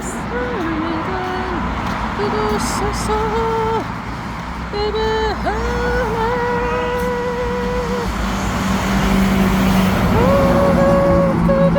삶이든 그곳에서 예배하네 고개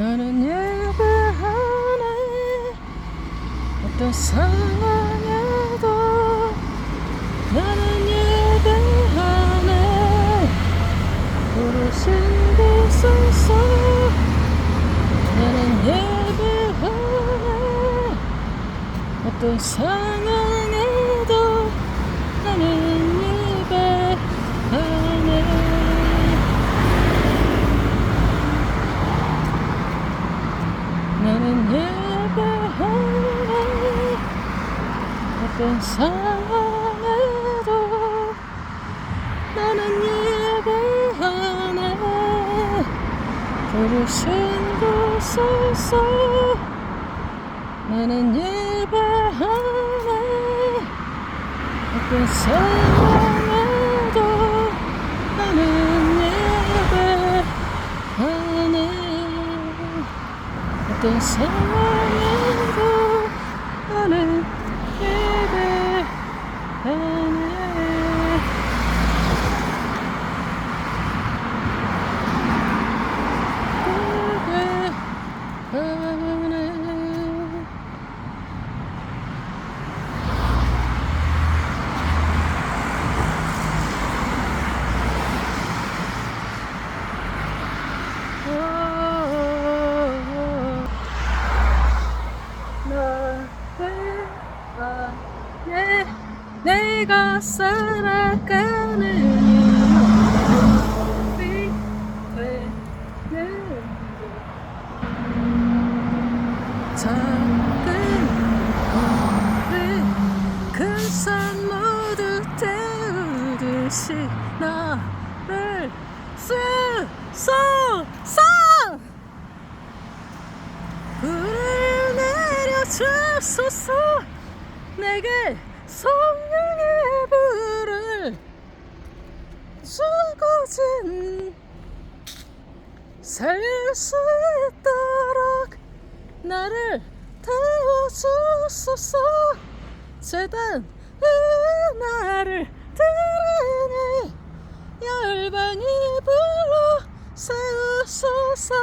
나는 예배하네 어떤 상황에도 나는 예배하네 부르신 곳에서 나는 예배하네 어떤 상황에도 나는 예배하네 나는 예배하네 어떤 상황에도 나는 예배하네 부르신 곳에서 나는 예배하네 어떤 상황에도 나는 예배하네 어떤 상황에도 나는 예배하네 예배하네 나의 내가 살아가는 일이 되는 작은 큰산 모두 태우듯이 나를 쓰소서 불을 내려주소서. 내게 성령의 불을 주고진 살 수 있도록 나를 태워주소서. 재단 은하를 드리니 열방이 불러 세우소서.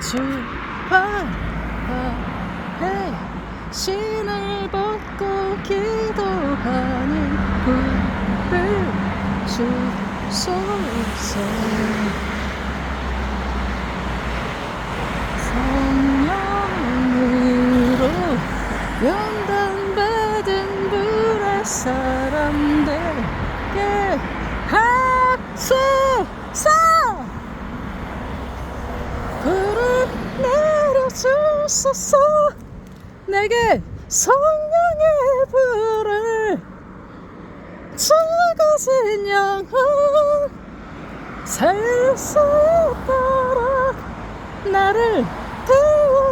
주 앞에 신 주소서 성령으로 연단받은 합소서 내려주소서 내게 성령의 불을 죽어진 영혼 수 있도록 나를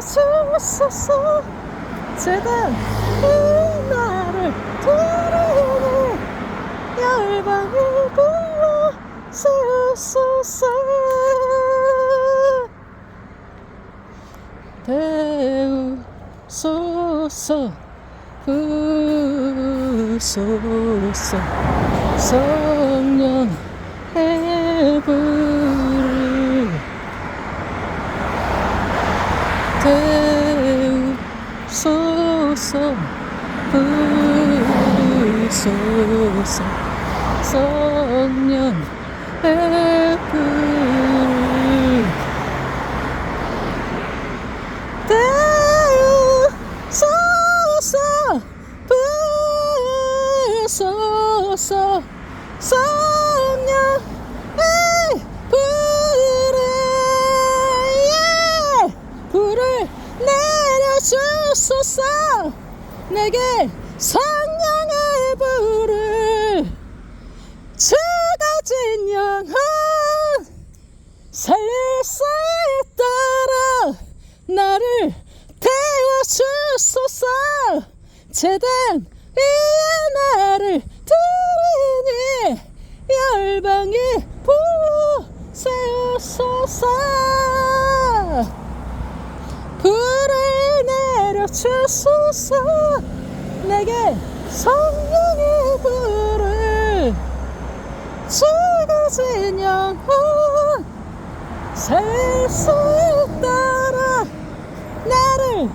태워주소서. 제단 이 나를 두르는 열방을 불러 세우소서. 태우소서. 부소서. 성령 해부를 태우소서 부소서 성령 해부를 태우소서 부소서 성령 주소서 내게 성령의 불을 죽어진 영혼 수 있도록 나를 태워주소서. 재단 위에 나를 두르니 열방에 불러 세우소서. 불을 내려주소서. 내게 성령의 불을 죽어진 영혼 살수 있도록 나를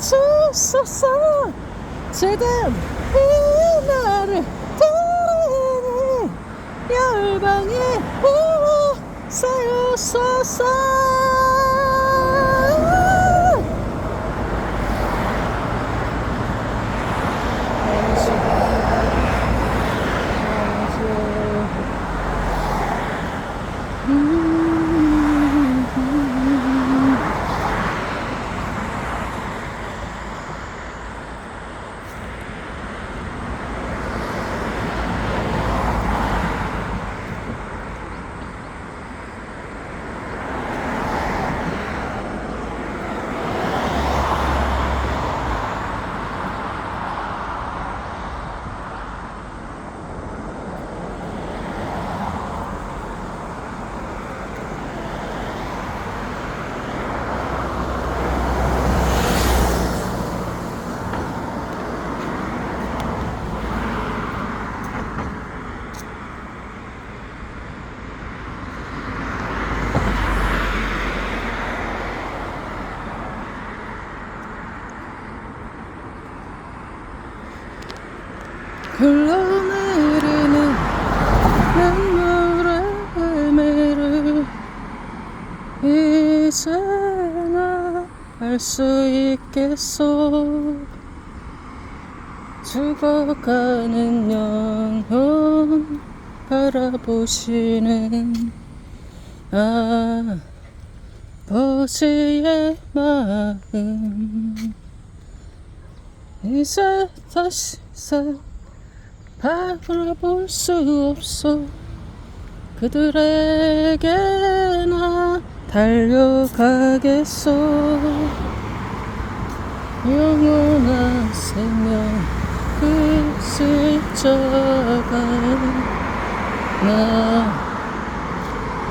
태워주소서. 지금 이 나를 부르니 열방에 불러 세우소서 흘러내리는 눈물의 매를 이제나 알수 있겠소? 죽어가는 영혼 바라보시는 아버지의 마음. 이제 다시 살 바라볼 수 없어. 그들에게 나 달려가겠소. 영원한 생명 그 슬쩍가 나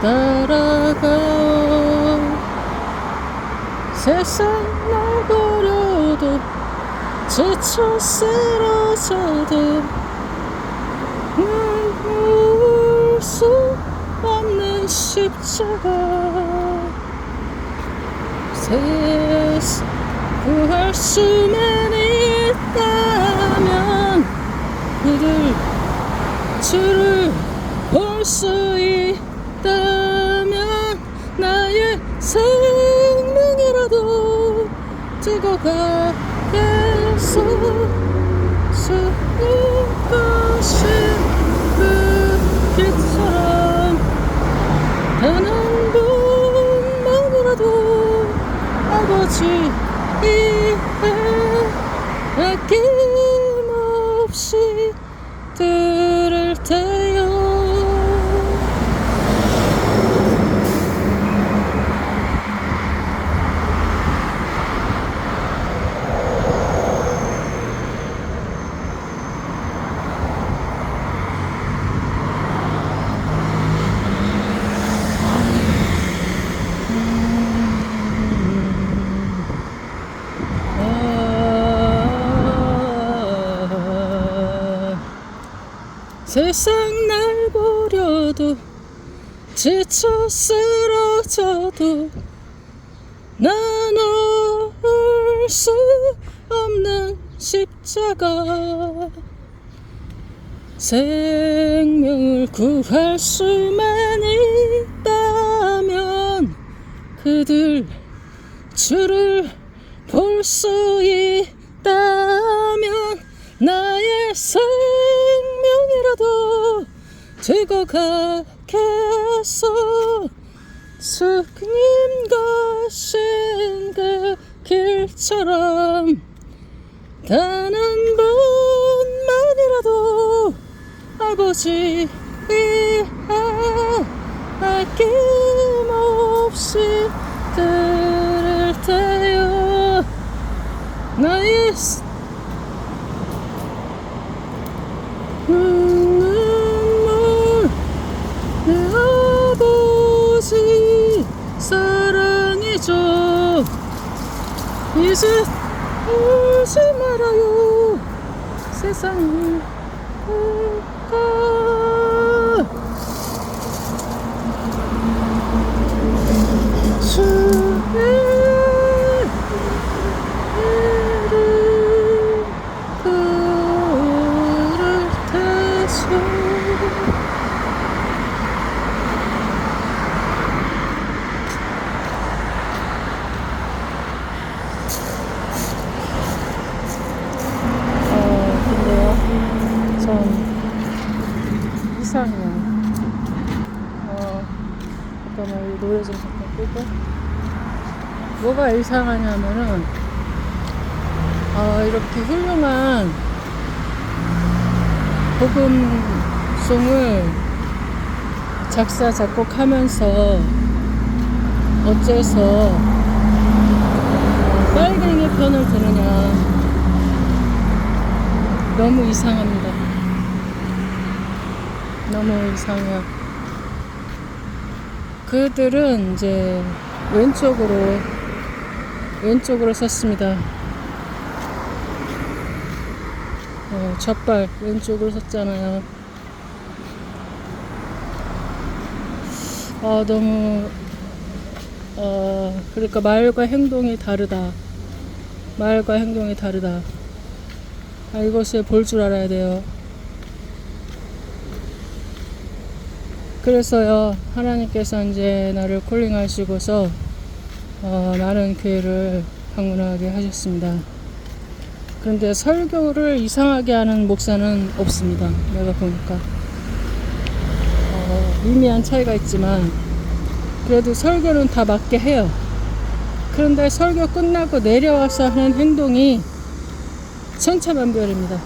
따라가오. 세상 날 버려도 지쳐 쓰러져도 눈물 수 없는 십자가 세상 구할 수만 있다면 그들 주를 볼 수 있다면 나의 생명이라도 두고 가겠소 주 아버지 이해 아낌없이 들을 테요 세상 날 보려도 지쳐 쓰러져도 난올수 없는 십자가. 생명을 구할 수만 있다면 그들 주를 볼 수 있다면 나의 생명이라도 들고 가겠어 주님 가신 그 길처럼 단 한 번만이라도 아버지 위해 아낌없이 들을 테요. 나의 이제 울지 말아요. 세상이 가 주의 이름 부를 테소 어, 근데요, 전 이상해요. 어, 잠깐만, 이 노래 좀 잠깐 끄고. 뭐가 이상하냐면은, 어, 이렇게 훌륭한 복음송을 작사, 작곡하면서 어째서 어, 빨갱이 편을 드느냐. 너무 이상합니다. 너무 이상해요. 그들은 이제 왼쪽으로 왼쪽으로 섰습니다. 어, 첫발 왼쪽으로 섰잖아요. 아 너무 어 그러니까 말과 행동이 다르다. 말과 행동이 다르다. 아, 이것을 볼 줄 알아야 돼요. 그래서요, 하나님께서 이제 나를 콜링하시고서, 어, 나는 교회를 방문하게 하셨습니다. 그런데 설교를 이상하게 하는 목사는 없습니다. 내가 보니까. 어, 미미한 차이가 있지만, 그래도 설교는 다 맞게 해요. 그런데 설교 끝나고 내려와서 하는 행동이 천차만별입니다.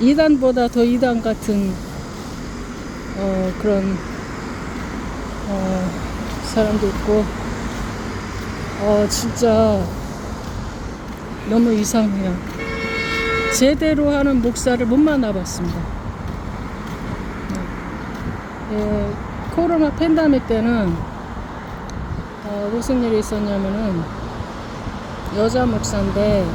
이단보다 더 이단 같은 어, 그런 어, 사람도 있고 어, 진짜 너무 이상해요. 제대로 하는 목사를 못 만나봤습니다. 예, 코로나 팬데믹 때는 어, 무슨 일이 있었냐면은 여자 목사인데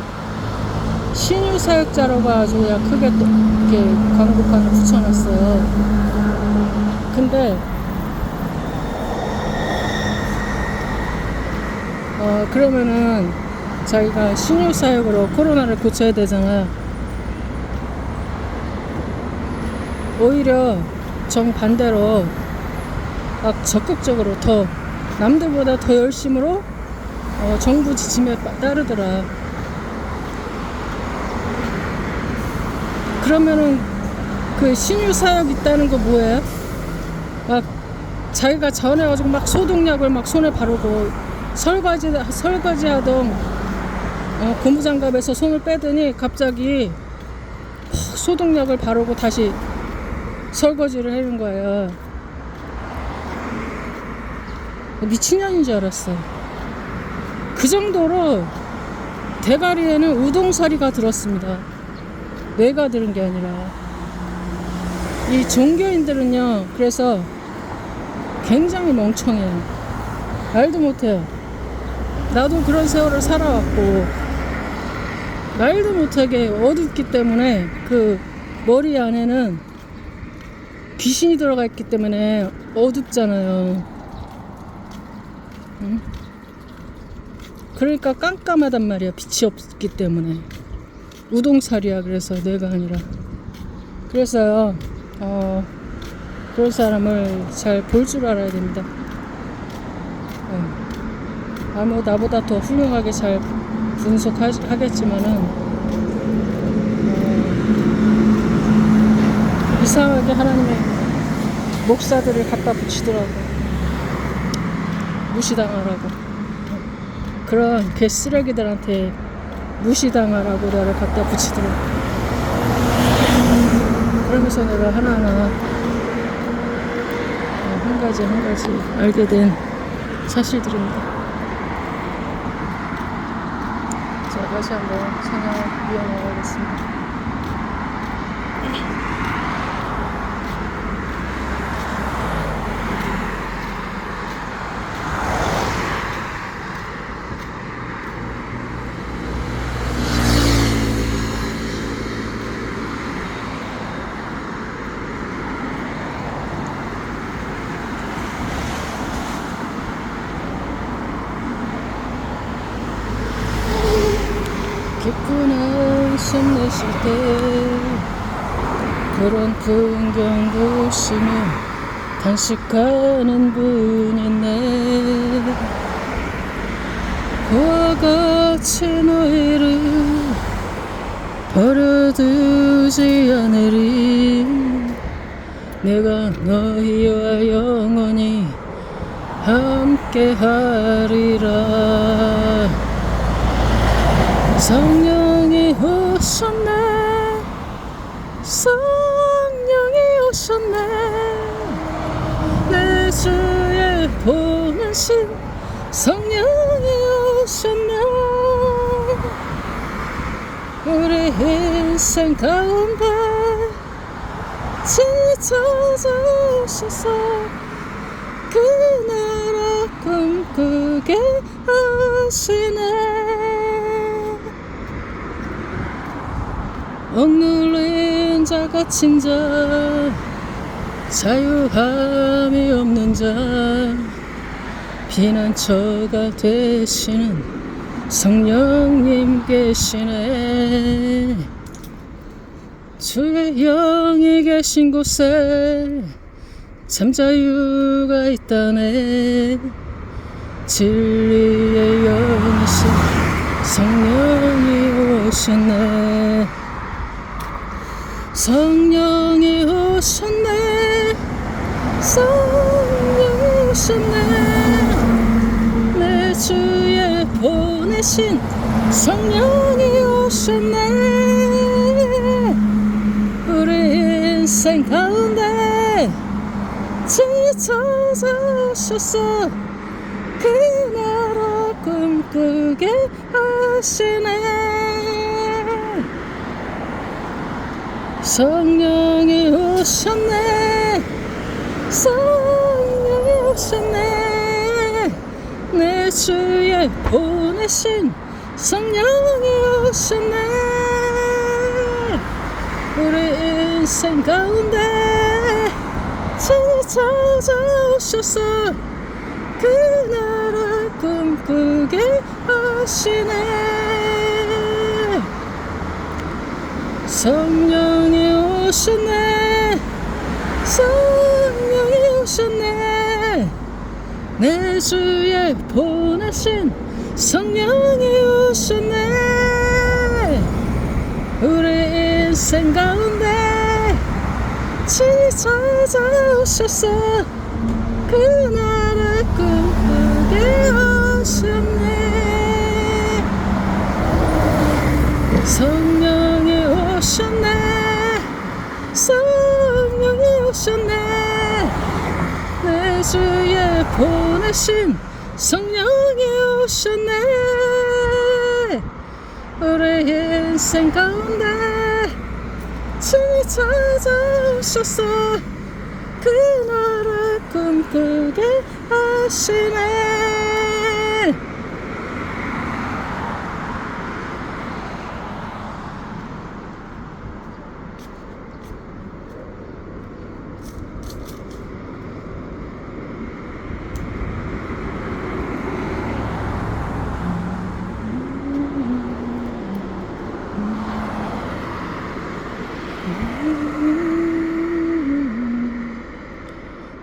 신유 사역자라고 아주 그냥 크게 또 이렇게 광고판을 붙여놨어요. 근데 어 그러면은 자기가 신유 사역으로 코로나를 고쳐야 되잖아. 오히려 정 반대로 막 적극적으로 더 남들보다 더 열심으로 어, 정부 지침에 따- 따르더라. 그러면은 그 신유 사역 있다는 거 뭐예요? 막 자기가 전해가지고 막 소독약을 막 손에 바르고 설거지 설거지 하던 어, 고무장갑에서 손을 빼더니 갑자기 헉, 소독약을 바르고 다시 설거지를 해는 거예요. 미친년인 줄 알았어. 그 정도로 대가리에는 우동사리가 들었습니다. 뇌가 들은 게 아니라. 이 종교인들은요, 그래서 굉장히 멍청해요. 말도 못해요. 나도 그런 세월을 살아왔고, 말도 못하게 어둡기 때문에 그 머리 안에는 귀신이 들어가 있기 때문에 어둡잖아요. 응? 그러니까 깜깜하단 말이야. 빛이 없기 때문에. 우동살이야. 그래서 내가 아니라. 그래서요, 어, 그런 사람을 잘 볼 줄 알아야 됩니다. 어. 아무 나보다 더 훌륭하게 잘 분석하겠지만은 어, 이상하게 하나님의 목사들을 갖다 붙이더라고 무시당하라고 그런 개 쓰레기들한테 무시당하라고 나를 갖다 붙이더라고 그러면서 내가 하나하나 어, 한 가지 한 가지 알게 된 사실들입니다. 자, 다시 한번 찬양 이어나가겠습니다. 기쁜 한숨 내쉴 때 그런 풍경 보시며 단식하는 분이 있네 그와 같이 너희를 버려두지 않으리. 내가 너희와 영원히 함께하리라. 성 보내신 성령이 오셨네 우리 인생 가운데 지쳐져 오셔서. 그 나라 꿈꾸게 하시네. 억눌린 자 갇힌 자 자유함이 없는 자 피난처가 되시는 성령님 계시네. 주의 영이 계신 곳에 참 자유가 있다네. 진리의 영이신 성령이 오셨네. 성령이 오셨네. 성령이 오셨네 보내신 성령이 오셨네. 우리 인생 가운데 지쳐서 오셨어. 그 나라 꿈꾸게 하시네. 성령이 오셨네. 성령이 오셨네. 내 주에 보 내신 성령이 오셨네. 우리 인생 가운데 찾아오셔서 그 나라 꿈꾸게 하시네. 성령이 오셨네. 성령이 오셨네. 내 주에 보내신 성령이 오셨네. 우리 인생 가운데 친히 찾아오셔서 그 나라 꿈꾸게 하셨네. 성령이 오셨네. 성령이 오셨네. 내 주에 보내신 성령이 오셨네. 우리 인생 가운데 친히 찾아오셔서 그 나라 꿈꾸게 하시네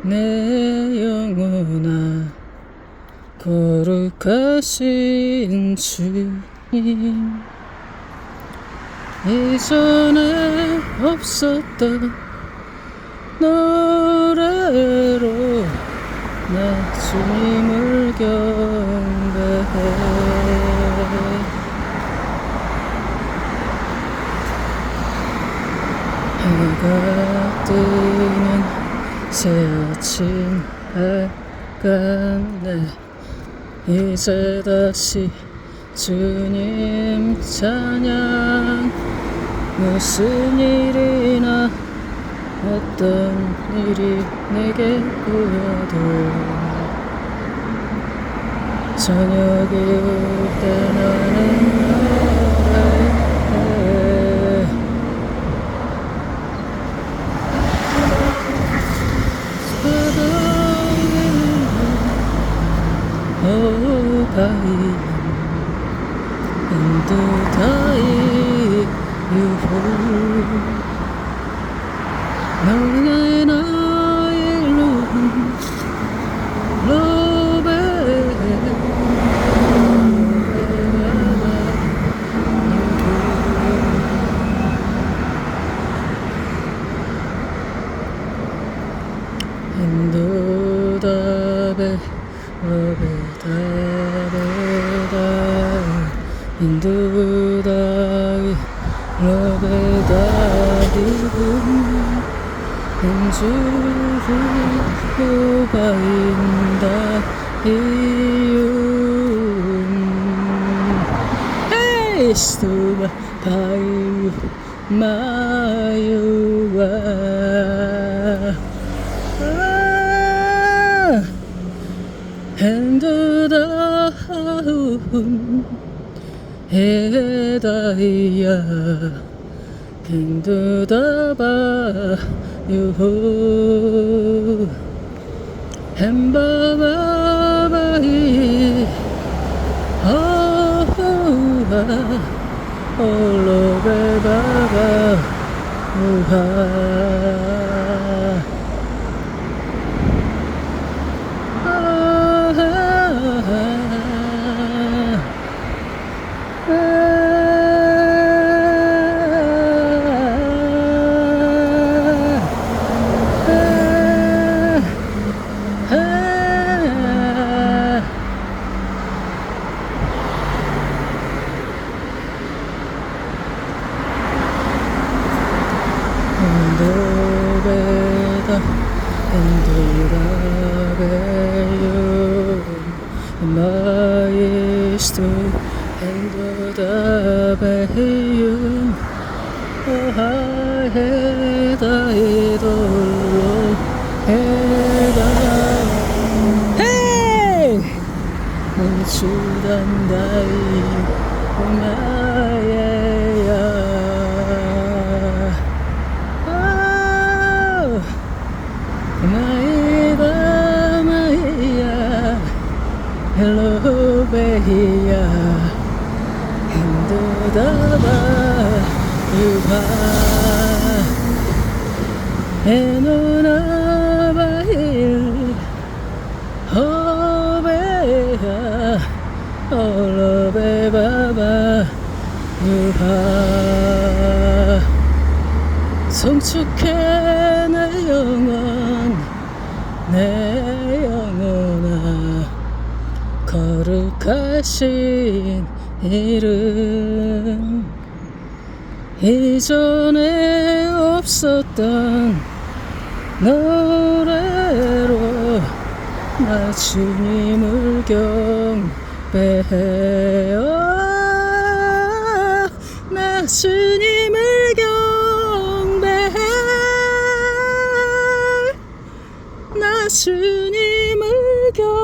내 영혼아 거룩 하신 주님 이전에 없었던 노래로 나 주님을 경배해. 해가 뜨는 새 아침 밝았네 이제 다시 주님 찬양. 무슨 일이나 어떤 일이 내게 보여도 저녁이 올 때 나는 노래해 Oh, and die you 너의 나의 룸 인도 다베 러베다베다 인도다이 러베다디군 인주를 고바인다 이윤 에이스토바 바유 마유와 해다이야. 핸드다바 유호 햄바바바이 어후아 올로베바바 우하 마이스토 엔도다베요 오하헤다 이돌로 헤다 힘들다봐 유바 에노나바일 허베야. 올로베바바 유하 성축해 거룩하신 이름. 이전에 없었던 노래로 나 주님을 경배해요. 나 주님을 경배해. 나 주님을 경배해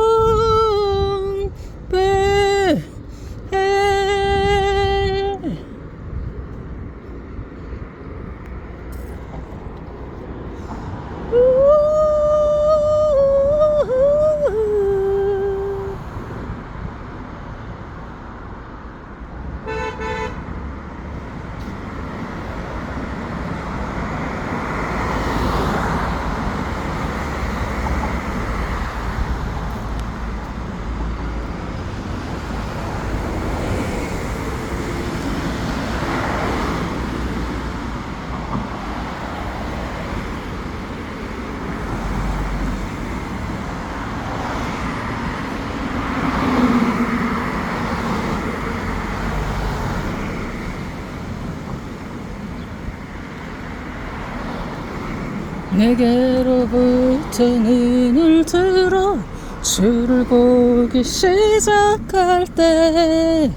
내게로부터 눈을 들어 주를 보기 시작할 때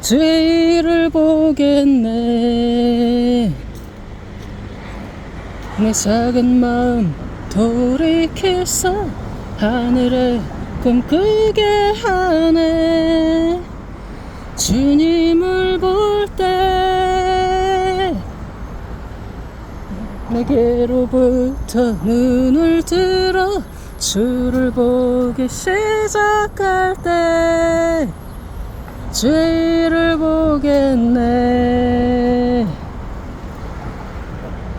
죄를 보겠네. 내 작은 마음 돌이켜서 하늘에 꿈꾸게 하네. 주님을 볼때 내게로부터 눈을 들어 주를 보기 시작할 때 죄를 보겠네.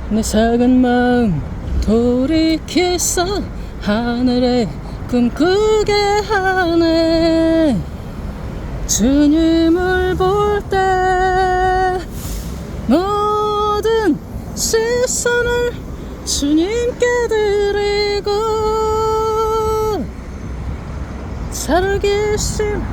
내 작은 마음 돌이켜서 하늘에 꿈꾸게 하네. 주님을 볼때 시선을 주님께 드리고 살아계신